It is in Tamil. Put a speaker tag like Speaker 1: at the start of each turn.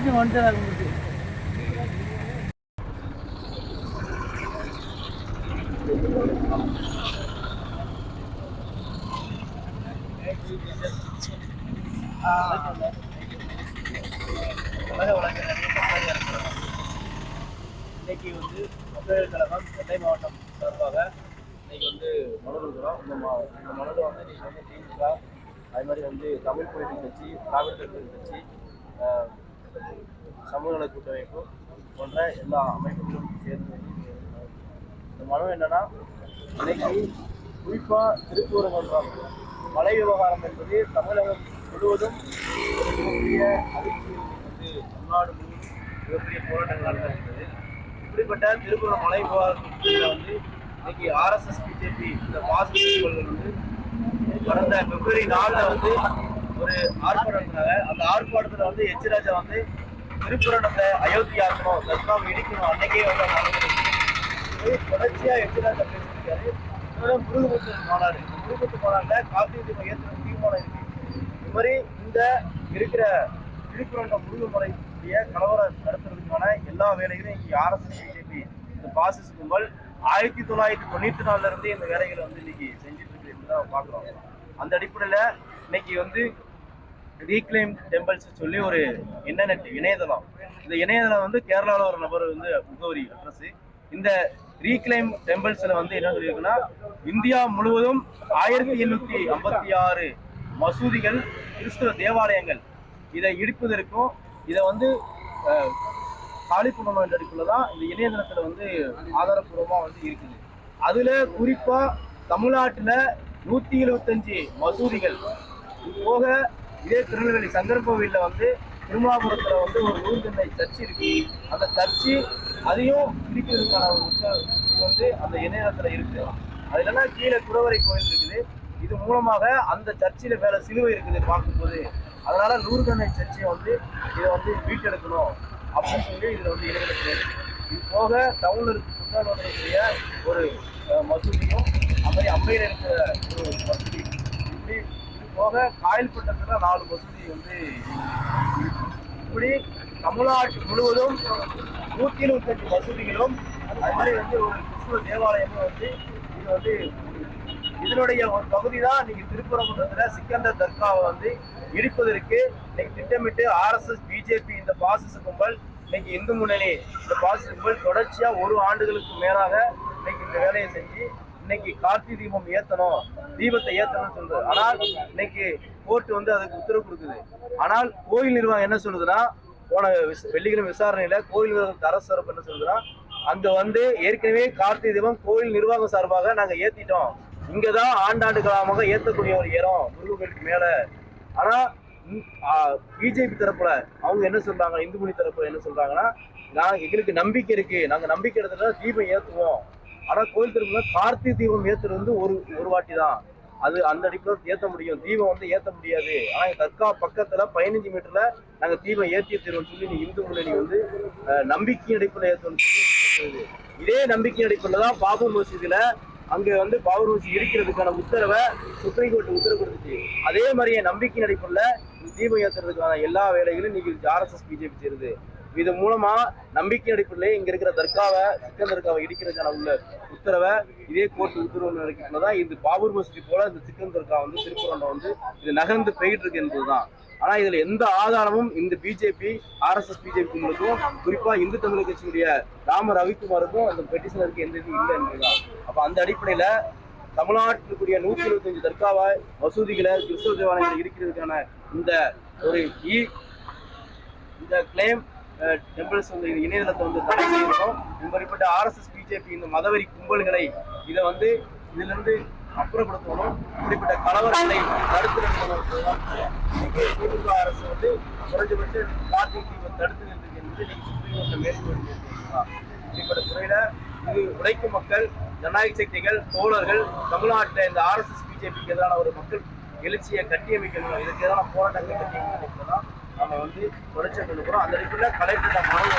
Speaker 1: முடிச்சு வந்துட்டு முடிச்சு
Speaker 2: இன்னைக்கு வந்து மக்கள் கழகம் சென்னை மாவட்டம் சார்பாக இன்னைக்கு வந்து மனு கொடுக்குறோம் இந்த இந்த மனுவில் வந்து இன்னைக்கு வந்து திமுக அது மாதிரி வந்து தமிழ் பொலிட்டிக் கட்சி திராவிட கட்சி சமூக நல கூட்டமைப்பு போன்ற எல்லா அமைப்புகளும் சேர்ந்து இந்த மனு என்னன்னா இன்னைக்கு குறிப்பாக திருப்பூர் மன்றம் மலை விவகாரம் என்பது தமிழகம் முழுவதும் மிகப்பெரிய வந்து தமிழ்நாடு முழுவதும் மிகப்பெரிய போராட்டங்கள் நடந்திருக்கிறது இப்படிப்பட்ட திருப்பூர் மலை விவகாரத்தில் வந்து இன்னைக்கு ஆர்எஸ்எஸ் பிஜேபி இந்த மாசு வந்து கடந்த பிப்ரவரி நாளில் வந்து ஒரு ஆர்ப்பாட்டம் அந்த ஆர்ப்பாட்டத்தில் வந்து எச்சிராஜா வந்து திருப்புரணத்தை அயோத்தி ஆக்கணும் தர்காவை இடிக்கணும். அன்னைக்கே வந்து அவங்க தொடர்ச்சியா எச்சிராஜா பேசியிருக்காரு. முருகமுத்து மாநாடு. முருகமுத்து மாநாட்டில் காப்பீட்டு தீபம் தீர்மானம் இருக்கு. இது மாதிரி இந்த இருக்கிற திருப்புரண்டம் முருகமலையுடைய கலவரம் நடத்துறதுக்கான எல்லா வேலைகளும் இங்கே ஆர்எஸ்எஸ் பிஜேபி இந்த பாசிஸ் கும்பல் ஆயிரத்தி தொள்ளாயிரத்தி தொண்ணூத்தி நாலுல இருந்து இந்த வேலைகளை வந்து இன்னைக்கு செஞ்சுட்டு இருக்கு. தான் பார்க்குறோம். அந்த அடிப்படையில இன்னைக்கு வந்து ரீக்ளைம் டெம்பிள்ஸ் சொல்லி ஒரு இன்டர்நெட் இணையதளம். இந்த இணையதளம் வந்து கேரளாவில் ஒரு நபர் வந்து முகவரி அட்ரஸ் இந்த ரீக்ளைம் டெம்பிள்ஸ்ல வந்து என்ன சொல்லியிருக்குன்னா இந்தியா முழுவதும் ஆயிரத்தி எண்ணூத்தி ஐம்பத்தி ஆறு மசூதிகள் கிறிஸ்துவ தேவாலயங்கள். இதை இடிப்பதற்கும் இதை வந்து காலி பண்ணணும் என்ற தான் இந்த இணையதளத்தில் வந்து ஆதாரப்பூர்வமாக வந்து இருக்குது. அதில் குறிப்பாக தமிழ்நாட்டில் நூற்றி எழுபத்தஞ்சு மசூதிகள். இது போக இதே திருநெல்வேலி சங்கர் கோவிலில் வந்து திருமாபுரத்தில் வந்து ஒரு நூல்கண்ணை சர்ச் இருக்கு. அந்த சர்ச்சு அதையும் பிடிக்கிறதுக்கான ஒரு வந்து அந்த இணையத்தில் இருக்கு. அது இல்லைன்னா கீழே குடவரை கோயில் இருக்குது. இது மூலமாக அந்த சர்ச்சில் மேலே சிலுவை இருக்குது பார்க்கும்போது. அதனால நூறுகண்ணை சர்ச்சை வந்து இதை வந்து மீட்டெடுக்கணும் அப்படின்னு சொல்லி இதில் வந்து இணையதளத்தில் இது போக டவுனில் இருக்க குற்றாலத்தில் ஒரு மசூதியும் அது மாதிரி அம்பையில் இருக்கிற ஒரு மசூதி. இப்படி போக காயல்பட்டத்தில் நாலு வசதி வந்து இப்படி தமிழ்நாட்டு முழுவதும் நூற்றி இருபத்தஞ்சு மசூதிகளும் அது மாதிரி வந்து ஒரு கிறிஸ்துவ தேவாலயமும் வந்து இது வந்து இதனுடைய ஒரு பகுதி தான் இன்னைக்கு திருப்பரங்குன்றத்துல சிக்கந்தர் தர்காவை வந்து இடிப்பதற்கு இன்னைக்கு திட்டமிட்டு ஆர்எஸ்எஸ் பிஜேபி இந்த பாசிச கும்பல் இன்னைக்கு இந்து முன்னணி இந்த பாசிச கும்பல் தொடர்ச்சியா ஒரு ஆண்டுகளுக்கு மேலாக இன்னைக்கு இந்த வேலையை செஞ்சு இன்னைக்கு கார்த்தி தீபம் ஏத்தணும் தீபத்தை ஏத்தணும்னு சொல்றது. ஆனால் இன்னைக்கு கோர்ட் வந்து அதுக்கு உத்தரவு கொடுக்குது. ஆனால் கோயில் நிர்வாகம் என்ன சொல்லுதுன்னா போன வெள்ளிக்கிழமை விசாரணையில கோயில் நிர்வாகம் தரசரப்பு என்ன சொல்லுதுன்னா அங்க வந்து ஏற்கனவே கார்த்திகை தீபம் கோயில் நிர்வாகம் சார்பாக நாங்க ஏத்திட்டோம். இங்கதான் ஆண்டாண்டு காலமாக ஏத்தக்கூடிய ஒரு இடம் முருகனுக்கு மேல. ஆனா பிஜேபி தரப்புல அவங்க என்ன சொல்றாங்க இந்துமணி தரப்புல என்ன சொல்றாங்கன்னா நான் எங்களுக்கு நம்பிக்கை இருக்கு. நாங்க நம்பிக்கை இடத்துல தீபம் ஏத்துவோம். ஆனா கோயில் திருவிழா கார்த்திகை தீபம் ஏத்துறது வந்து ஒரு ஒரு வாட்டி தான் அது அந்த அடிப்பில் ஏத்த முடியும். தீபம் வந்து ஏத்த முடியாது. ஆனா தற்கா பக்கத்துல பதினஞ்சு மீட்டர்ல நாங்க தீபம் ஏத்தி தருவோம் சொல்லி நீ இந்து முன்னணி வந்து நம்பிக்கை அடிப்படையில் ஏத்தணும்னு சொல்லி இதே நம்பிக்கை அடிப்பில் தான் பாபு மசூதியில அங்க வந்து பாபர் மசூதி இருக்கிறதுக்கான உத்தரவை சுப்ரீம் கோர்ட் உத்தரவு கொடுத்துச்சு அதே மாதிரியே நம்பிக்கை அடிப்படையில் தீபம் ஏத்துறதுக்கான எல்லா வேலைகளும் இன்னைக்கு ஆர்எஸ்எஸ் பிஜேபி செய்யுது இது மூலமா நம்பிக்கை அடிப்படையில் இங்க இருக்கிற தர்காவை சிக்கன் தர்காவை இடிக்கிறதுக்கான உள்ள உத்தரவை இதே கோர்ட் உத்தரவு நடக்கிறதுல இது பாபூர் மசூதி போல இந்த சிக்கன் தர்கா வந்து திருப்பரண்டம் வந்து இது நகர்ந்து போயிட்டு இருக்கு என்பதுதான். ஆனா இதுல எந்த ஆதாரமும் இந்த பிஜேபி ஆர்எஸ்எஸ் பிஜேபிக்கும் குறிப்பா இந்து தமிழ் கட்சியுடைய ராம ரவிக்குமாருக்கும் அந்த பெட்டிஷனருக்கு எந்த இதுவும் இல்லை என்பதுதான். அப்ப அந்த அடிப்படையில தமிழ்நாட்டில் இருக்கக்கூடிய நூத்தி இருபத்தஞ்சு தர்காவா மசூதிகளை கிறிஸ்தவ தேவாலயங்களை இருக்கிறதுக்கான இந்த ஒரு இ இந்த கிளைம் டெம்பிள்ஸ் வந்து இணையதளத்தை வந்து தடை செய்யணும் இப்படிப்பட்ட ஆர்எஸ்எஸ் பிஜேபி இந்த மதவெறி கும்பல்களை இதை வந்து இதிலிருந்து அப்புறப்படுத்தணும். இப்படிப்பட்ட கலவரங்களை தடுத்து நிறுத்தணும். திமுக அரசு வந்து குறைஞ்சபட்ச கார்த்திகை தடுத்து நிறுத்துக்கு என்பது நீங்கள் சுப்ரீம் கோர்ட்டில் மேற்கொண்டு இப்படிப்பட்ட துறையில இது உழைக்கும் மக்கள் ஜனநாயக சக்திகள் தோழர்கள் தமிழ்நாட்டில் இந்த ஆர்எஸ்எஸ் பிஜேபிக்கு எதிரான ஒரு மக்கள் எழுச்சியை கட்டியமைக்கணும். இதுக்கு எதிரான போராட்டங்கள் கட்டியமைக்கணும் நம்ம வந்து தொடர்ச்சி கொண்டு போகிறோம் அந்த அடிப்படையில் கலெக்டர் மனு